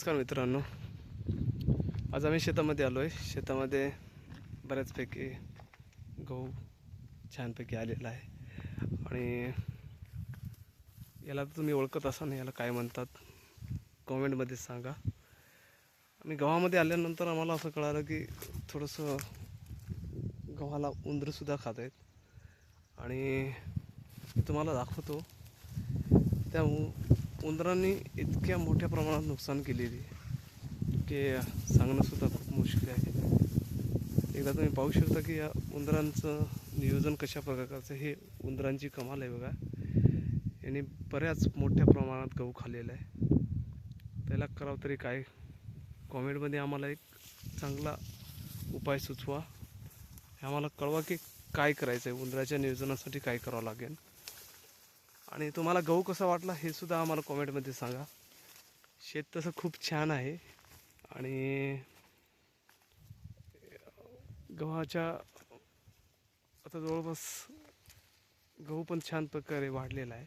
नमस्कार मित्रांनो. आज आम्ही शेतामध्ये आलो आहे शेतामध्ये बऱ्याचपैकी गहू छानपैकी आलेला आहे. आणि याला तुम्ही ओळखत असाल याला काय म्हणतात? कॉमेंटमध्ये सांगा. आणि गव्हामध्ये आल्यानंतर आम्हाला असं कळालं की थोडंसं गव्हाला उंदरसुद्धा खात आहेत. आणि तुम्हाला दाखवतो. त्या उंदरांनी इतक्या मोठ्या प्रमाणात नुकसान केलेली की सांगणंसुद्धा खूप मुश्किल आहे. एकदा तुम्ही पाहू शकता की या उंदरांचं नियोजन कशा प्रकारचं हे उंदरांची कमाल आहे बघा. यांनी बऱ्याच मोठ्या प्रमाणात गहू खाल्लेला आहे. त्याला करावं तरी काय? कॉमेंटमध्ये आम्हाला एक चांगला उपाय सुचवा. हे आम्हाला कळवा की काय करायचं आहे उंदराच्या नियोजनासाठी काय करावं लागेल. आणि तुम्हाला गहू कसा वाटला हे सुद्धा आम्हाला कॉमेंटमध्ये सांगा. शेत तसं खूप छान आहे. आणि गव्हाच्या आता जवळपास गहू पण छान प्रकारे वाढलेला आहे.